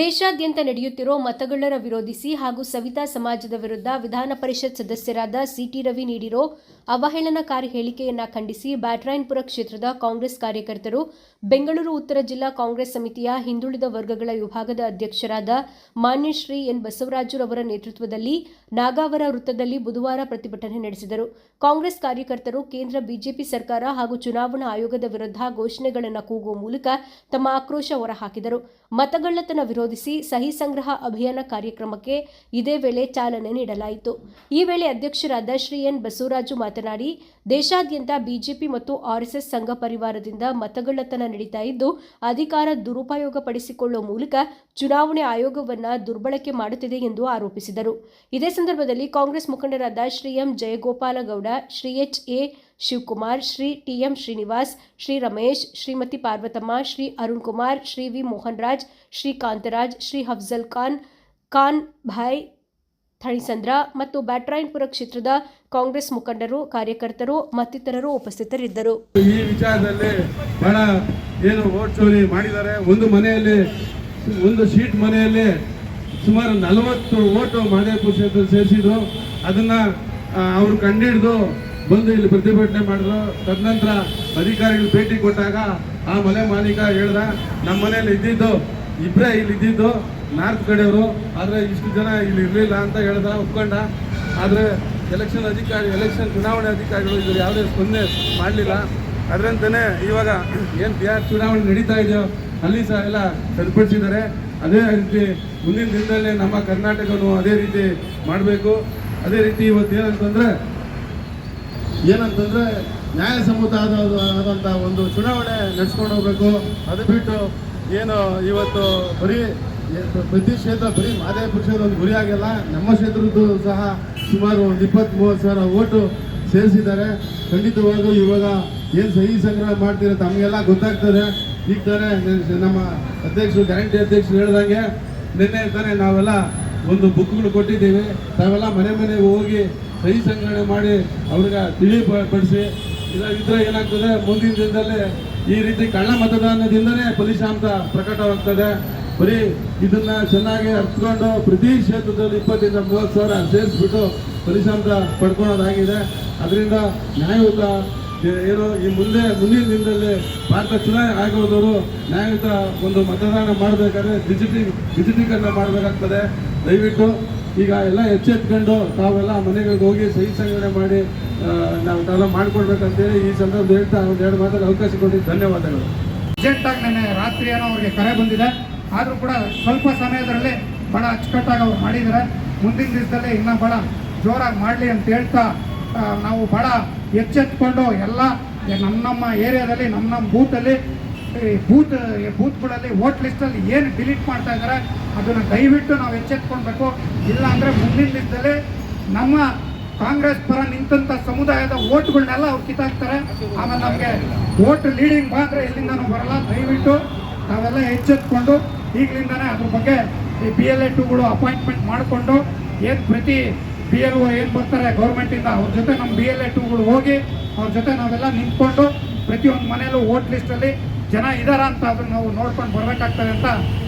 ದೇಶಾದ್ಯಂತ ನಡೆಯುತ್ತಿರೋ ಮತಗಳ್ಳರ ವಿರೋಧಿಸಿ ಹಾಗೂ ಸವಿತಾ ಸಮಾಜದ ವಿರುದ್ಧ ವಿಧಾನ ಪರಿಷತ್ ಸದಸ್ಯರಾದ ಸಿಟಿ ರವಿ ನೀಡಿರೋ ಅವಹೇಳನಕಾರಿ ಹೇಳಿಕೆಯನ್ನ ಖಂಡಿಸಿ ಬ್ಯಾಟ್ರಾಯನ್ಪುರ ಕ್ಷೇತ್ರದ ಕಾಂಗ್ರೆಸ್ ಕಾರ್ಯಕರ್ತರು, ಬೆಂಗಳೂರು ಉತ್ತರ ಜಿಲ್ಲಾ ಕಾಂಗ್ರೆಸ್ ಸಮಿತಿಯ ಹಿಂದುಳಿದ ವರ್ಗಗಳ ವಿಭಾಗದ ಅಧ್ಯಕ್ಷರಾದ ಮಾನ್ಯ ಶ್ರೀ ಎನ್ ಬಸವರಾಜುರವರ ನೇತೃತ್ವದಲ್ಲಿ ನಾಗಾವರ ವೃತ್ತದಲ್ಲಿ ಬುಧವಾರ ಪ್ರತಿಭಟನೆ ನಡೆಸಿದರು. ಕಾಂಗ್ರೆಸ್ ಕಾರ್ಯಕರ್ತರು ಕೇಂದ್ರ ಬಿಜೆಪಿ ಸರ್ಕಾರ ಹಾಗೂ ಚುನಾವಣಾ ಆಯೋಗದ ವಿರುದ್ಧ ಘೋಷಣೆಗಳನ್ನು ಕೂಗುವ ಮೂಲಕ ತಮ್ಮ ಆಕ್ರೋಶ ಹೊರಹಾಕಿದರು. ಮತಗಳ್ಳತನ ವಿರೋಧಿಸಿ ಸಹಿ ಸಂಗ್ರಹ ಅಭಿಯಾನ ಕಾರ್ಯಕ್ರಮಕ್ಕೆ ಇದೇ ವೇಳೆ ಚಾಲನೆ ನೀಡಲಾಯಿತು. ಈ ವೇಳೆ ಅಧ್ಯಕ್ಷರಾದ ಶ್ರೀ ಎನ್ ಬಸವರಾಜು ಮಾತನಾಡಿ, ದೇಶಾದ್ಯಂತ ಬಿಜೆಪಿ ಮತ್ತು ಆರ್ಎಸ್ಎಸ್ ಸಂಘ ಪರಿವಾರದಿಂದ ಮತಗಳ್ಳತನ ನಡೀತಾ ಇದ್ದು, ಅಧಿಕಾರ ದುರುಪಯೋಗ ಪಡಿಸಿಕೊಳ್ಳುವ ಮೂಲಕ ಚುನಾವಣೆ ಆಯೋಗವನ್ನ ದುರ್ಬಳಕೆ ಮಾಡುತ್ತಿದೆ ಎಂದು ಆರೋಪಿಸಿದರು. ಇದೇ ಸಂದರ್ಭದಲ್ಲಿ ಕಾಂಗ್ರೆಸ್ ಮುಖಂಡರಾದ Shri M Jayagopalagowda, Shri H A Shivakumar, Shri T M Srinivas, Shri Ramesh, Shrimati Parvathamma, Shri Arun Kumar Shri V Mohan Raj Shri Kantharaj, Shri Afzal Khan Khan Bhai Thanisandra ಮತ್ತು ಬ್ಯಾಟ್ರಾಯನ್ಪುರ ಕ್ಷೇತ್ರದ ಕಾಂಗ್ರೆಸ್ ಮುಖಂಡರು, ಕಾರ್ಯಕರ್ತರು, ಮತ್ತಿತರರು ಉಪಸ್ಥಿತರಿದ್ದರು. ಈ ವಿಚಾರದಲ್ಲಿ ಬಹಳ ಏನು ಓಟ್ ಚೋರಿ ಮಾಡಿದ್ದಾರೆ. ಒಂದು ಮನೆಯಲ್ಲಿ, ಒಂದು ಶೀಟ್ ಮನೆಯಲ್ಲಿ ಸುಮಾರು ನಲವತ್ತು ಓಟು ಮಾದೇಪುರ ಕ್ಷೇತ್ರ ಸೇರಿಸಿದ್ರು. ಅದನ್ನ ಅವ್ರು ಕಂಡಿಡಿದು ಬಂದು ಇಲ್ಲಿ ಪ್ರತಿಭಟನೆ ಮಾಡಿದ್ರು. ತದನಂತರ ಅಧಿಕಾರಿಗಳು ಭೇಟಿ ಕೊಟ್ಟಾಗ ಆ ಮನೆ ಮಾಲೀಕ ಹೇಳ್ದ ನಮ್ಮ ಮನೆಯಲ್ಲಿ ಇದ್ದಿದ್ದು ಇಬ್ಬರೇ ಇಲ್ಲಿ ಇದ್ದಿದ್ದು ನಾರ್ತ್ ಕಡೆಯವರು. ಆದರೆ ಇಷ್ಟು ಜನ ಇಲ್ಲಿ ಇರಲಿಲ್ಲ ಅಂತ ಹೇಳ್ದ, ಒಪ್ಕೊಂಡ. ಆದರೆ ಎಲೆಕ್ಷನ್ ಅಧಿಕಾರಿ ಎಲೆಕ್ಷನ್ ಚುನಾವಣೆ ಅಧಿಕಾರಿಗಳು ಇದ್ರ ಯಾವುದೇ ಸ್ಪಂದನೆ ಮಾಡಲಿಲ್ಲ. ಅದರಂತೆಯೇ ಇವಾಗ ಏನು ಬಿಹಾರ್ ಚುನಾವಣೆ ನಡೀತಾ ಇದೆಯೋ ಅಲ್ಲಿ ಸಹ ಎಲ್ಲ ಸರಿಪಡಿಸಿದ್ದಾರೆ. ಅದೇ ರೀತಿ ಮುಂದಿನ ದಿನದಲ್ಲಿ ನಮ್ಮ ಕರ್ನಾಟಕನೂ ಅದೇ ರೀತಿ ಮಾಡಬೇಕು. ಅದೇ ರೀತಿ ಇವತ್ತು ಏನಂತಂದ್ರೆ ಏನಂತಂದ್ರೆ ನ್ಯಾಯಸಮ್ಮತ ಆದ ಆದಂಥ ಒಂದು ಚುನಾವಣೆ ನಡೆಸ್ಕೊಂಡು ಹೋಗ್ಬೇಕು. ಅದು ಬಿಟ್ಟು ಏನು ಇವತ್ತು ಬರೀ ಪ್ರತಿ ಕ್ಷೇತ್ರ ಬರೀ ಮಾದೇ ಪಕ್ಷದ ಒಂದು ಗುರಿ ಆಗಿಲ್ಲ. ನಮ್ಮ ಕ್ಷೇತ್ರದ್ದು ಸಹ ಸುಮಾರು ಒಂದು ಇಪ್ಪತ್ತ್ ಮೂವತ್ತು ಸಾವಿರ ಓಟು ಸೇರಿಸಿದ್ದಾರೆ. ಖಂಡಿತವಾಗೂ ಇವಾಗ ಏನು ಸಹಿ ಸಂಗ್ರಹ ಮಾಡ್ತೀರ ತಮಗೆಲ್ಲ ಗೊತ್ತಾಗ್ತದೆ. ಈಗ ತಾನೇ ನಮ್ಮ ಅಧ್ಯಕ್ಷರು, ಗ್ಯಾರಂಟಿ ಅಧ್ಯಕ್ಷರು ಹೇಳ್ದಂಗೆ ನಿನ್ನೆ ತಾನೇ ನಾವೆಲ್ಲ ಒಂದು ಬುಕ್ಗಳು ಕೊಟ್ಟಿದ್ದೀವಿ. ತಾವೆಲ್ಲ ಮನೆ ಮನೆಗೆ ಹೋಗಿ ಸಹಿ ಸಂಗ್ರಹಣೆ ಮಾಡಿ ಅವ್ರಿಗೆ ತಿಳಿಪಡಿಸಿ ಇದ್ರೆ ಏನಾಗ್ತದೆ? ಮುಂದಿನ ದಿನದಲ್ಲಿ ಈ ರೀತಿ ಕಳ್ಳ ಮತದಾನದಿಂದನೇ ಫಲಿತಾಂಶ ಪ್ರಕಟವಾಗ್ತದೆ. ಬರೀ ಇದನ್ನ ಚೆನ್ನಾಗಿ ಅರ್ಥಕೊಂಡು ಪ್ರತಿ ಕ್ಷೇತ್ರದಲ್ಲಿ ಇಪ್ಪತ್ತರಿಂದ ಮೂವತ್ತು ಸಾವಿರ ಸೇರಿಸ್ಬಿಟ್ಟು ಫಲಿತಾಂಶ ಪಡ್ಕೊಳೋದಾಗಿದೆ. ಅದರಿಂದ ನ್ಯಾಯಯುತ ಏನು ಈ ಮುಂದೆ, ಮುಂದಿನ ದಿನದಲ್ಲಿ ಭಾರತ ಚುನಾವಣೆ ಆಗೋದವರು ನ್ಯಾಯಯುತ ಒಂದು ಮತದಾನ ಮಾಡಬೇಕಾದ್ರೆ ಡಿಜಿಟಲ್ ಡಿಜಿಟೀಕರಣ ಮಾಡಬೇಕಾಗ್ತದೆ. ದಯವಿಟ್ಟು ಈಗ ಎಲ್ಲ ಎಚ್ಚೆತ್ಕೊಂಡು ತಾವೆಲ್ಲ ಮನೆಗಳಿಗೆ ಹೋಗಿ ಸಹಿ ಸಂಗ್ರಹಣೆ ಮಾಡಿ ನಾವು ತಾವೆಲ್ಲ ಮಾಡ್ಕೊಡ್ಬೇಕಂತೇಳಿ ಈ ಸಂದರ್ಭದಲ್ಲಿ ಹೇಳ್ತಾ ಒಂದು ಎರಡು ಮಾತಾಡಿ ಅವಕಾಶ ಕೊಟ್ಟಿದ್ದು ಧನ್ಯವಾದಗಳು. ಅರ್ಜೆಂಟಾಗಿ ನೆನ್ನೆ ಏನೋ ಅವ್ರಿಗೆ ಕರೆ ಬಂದಿದೆ. ಆದರೂ ಕೂಡ ಸ್ವಲ್ಪ ಸಮಯದಲ್ಲಿ ಭಾಳ ಅಚ್ಚುಕಟ್ಟಾಗಿ ಅವ್ರು ಮಾಡಿದ್ದಾರೆ. ಮುಂದಿನ ದಿವಸದಲ್ಲಿ ಇನ್ನೂ ಭಾಳ ಜೋರಾಗಿ ಮಾಡಲಿ ಅಂತ ಹೇಳ್ತಾ ನಾವು ಭಾಳ ಎಚ್ಚೆತ್ಕೊಂಡು ಎಲ್ಲ, ನಮ್ಮ ನಮ್ಮ ಏರಿಯಾದಲ್ಲಿ ನಮ್ಮ ನಮ್ಮ ಬೂತಲ್ಲಿ ಈ ಬೂತ್ ಬೂತ್ಗಳಲ್ಲಿ ವೋಟ್ ಲಿಸ್ಟಲ್ಲಿ ಏನು ಡಿಲೀಟ್ ಮಾಡ್ತಾ ಇದ್ದಾರೆ ಅದನ್ನು ದಯವಿಟ್ಟು ನಾವು ಎಚ್ಚೆತ್ಕೊಳ್ಬೇಕು. ಇಲ್ಲ ಅಂದರೆ ಮುಂದಿನ ದಿನದಲ್ಲಿ ನಮ್ಮ ಕಾಂಗ್ರೆಸ್ ಪರ ನಿಂತಂತ ಸಮುದಾಯದ ಓಟ್ಗಳನ್ನೆಲ್ಲ ಅವ್ರು ಕಿತ್ತಾಕ್ತಾರೆ. ಆಮೇಲೆ ನಮಗೆ ಓಟ್ ಲೀಡಿಂಗ್ ಮಾತ್ರ ಎಲ್ಲಿಂದನೂ ಬರಲ್ಲ. ದಯವಿಟ್ಟು ನಾವೆಲ್ಲ ಎಚ್ಚೆತ್ಕೊಂಡು ಈಗಲಿಂದನೇ ಅದ್ರ ಬಗ್ಗೆ ಈ ಬಿ ಎಲ್ ಎ ಟುಗಳು ಅಪಾಯಿಂಟ್ಮೆಂಟ್ ಮಾಡಿಕೊಂಡು ಏನು ಪ್ರತಿ ಬಿ ಎಲ್ ಒ ಏನು ಬರ್ತಾರೆ ಗೌರ್ಮೆಂಟಿಂದ ಅವ್ರ ಜೊತೆ ನಮ್ಮ ಬಿ ಎಲ್ ಎ ಟುಗಳು ಹೋಗಿ ಅವ್ರ ಜೊತೆ ನಾವೆಲ್ಲ ನಿಂತ್ಕೊಂಡು ಪ್ರತಿಯೊಂದು ಮನೆಯಲ್ಲೂ ಓಟ್ ಲಿಸ್ಟಲ್ಲಿ ಜನ ಇದಾರ ಅಂತ ಅದನ್ನ ನಾವು ನೋಡ್ಕೊಂಡು ಬರಬೇಕಾಗ್ತದೆ ಅಂತ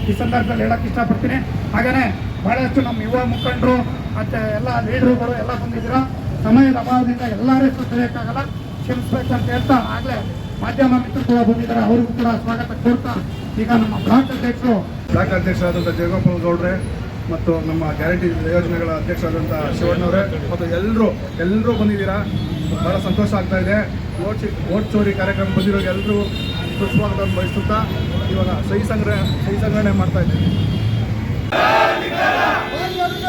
ಈ ಸಂದರ್ಭದಲ್ಲಿ ಹೇಳಕ್ಕೆ ಇಷ್ಟಪಡ್ತೀನಿ. ಹಾಗೆಯೇ ಬಹಳಷ್ಟು ನಮ್ಮ ಯುವ ಮುಖಂಡರು, ಮತ್ತು ಎಲ್ಲ ಲೀಡರ್ಗಳು ಎಲ್ಲ ಬಂದಿದ್ದೀರ? ಸಮಯದ ಅಭಾವದಿಂದ ಎಲ್ಲರೂ ಸುತ್ತಬೇಕಾಗಲ್ಲ ಕ್ಷಮಿಸ್ಬೇಕು ಅಂತ ಹೇಳ್ತಾ ಆಗಲೇ ಮಾಧ್ಯಮ ಮಿತ್ರರು ಕೂಡ ಬಂದಿದ್ದಾರೆ. ಅವರಿಗೂ ಕೂಡ ಸ್ವಾಗತ ಕೋರ್ತಾ ಈಗ ನಮ್ಮ ಬ್ಲಾಕ್ ಅಧ್ಯಕ್ಷರು. ಬ್ಲಾಕ್ ಅಧ್ಯಕ್ಷರಾದಂಥ ಜಯಗೋಪಾಲ್ ಗೌಡ್ರೆ ಮತ್ತು ನಮ್ಮ ಗ್ಯಾರಂಟಿ ಯೋಜನೆಗಳ ಅಧ್ಯಕ್ಷರಾದಂಥ ಶಿವಣ್ಣವರೇ ಮತ್ತು ಎಲ್ಲರೂ ಎಲ್ಲರೂ ಬಂದಿದ್ದೀರಾ? ಭಾಳ ಸಂತೋಷ ಆಗ್ತಾ ಇದೆ. ಓಟ್ ಓಟ್ ಚೋರಿ ಕಾರ್ಯಕ್ರಮ ಬಂದಿರೋ ಎಲ್ಲರೂ ಸುಸ್ವಾಗತ ಬಯಸುತ್ತಾ ಇವಾಗ ಸಹಿ ಸಂಗ್ರಹ ಸಹಿ ಸಂಗ್ರಹಣೆ ಮಾಡ್ತಾ ಇದ್ದೀವಿ ಬಾಲ್ಯರನ್ನ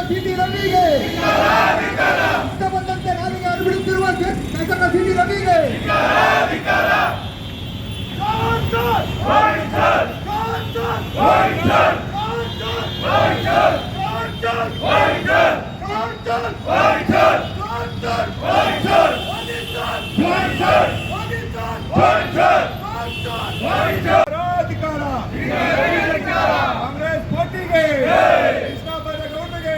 ಕಾಂಗ್ರೆಸ್ ಪಾರ್ಟಿಗೆ ಕೃಷ್ಣಬೈರೇಗೌಡರಿಗೆ.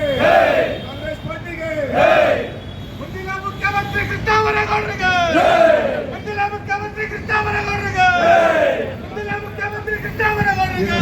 ಕಾಂಗ್ರೆಸ್ ಪಾರ್ಟಿಗೆ ಮುಂದಿನ ಮುಖ್ಯಮಂತ್ರಿ ಕೃಷ್ಣಬೈರೇಗೌಡರಿಗೆ. ಮುಂದಿನ ಮುಖ್ಯಮಂತ್ರಿ ಕೃಷ್ಣಬೈರೇಗೌಡರಿಗೆ. ಮುಂದಿನ ಮುಖ್ಯಮಂತ್ರಿ ಕೃಷ್ಣಬೈರೇಗೌಡರಿಗೆ